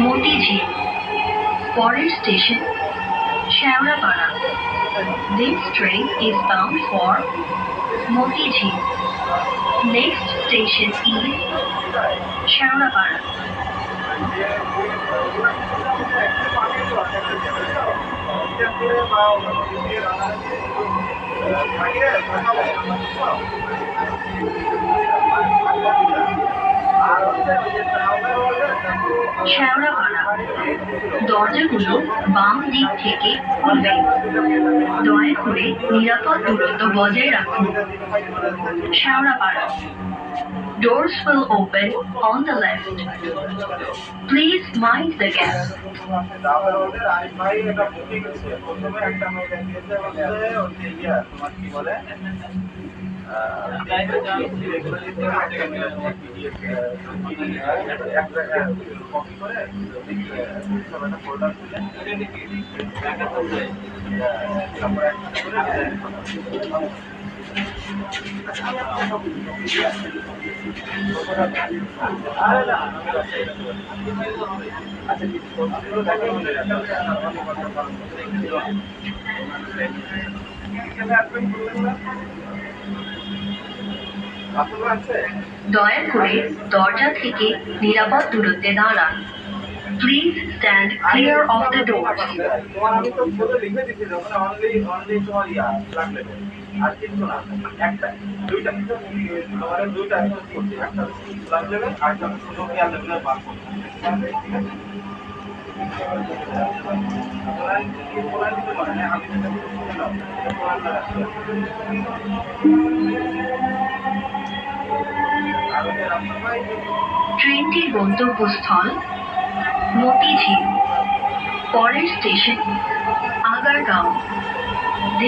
মতিঝিল পরের station Shewrapara This train is bound for Motijhi. Next station is Shaurapara. Shewrapara দরজাগুলো বাম দিক থেকে খুলবে দয়া করে নিরাপদ দূরত্ব বজায় রাখুন Shewrapara Doors will open on the left. Please mind the gap. দয়া করে দরজা থেকে নিরাপদ দূরত্বে দাঁড়ান। Please stand clear of the doors তোমার লিখে অনলি অনলি তোমার ইয়া ভাই ট্রেনটির গন্তব্যস্থল। मोती झील पॉलर स्टेशन आगरगांव।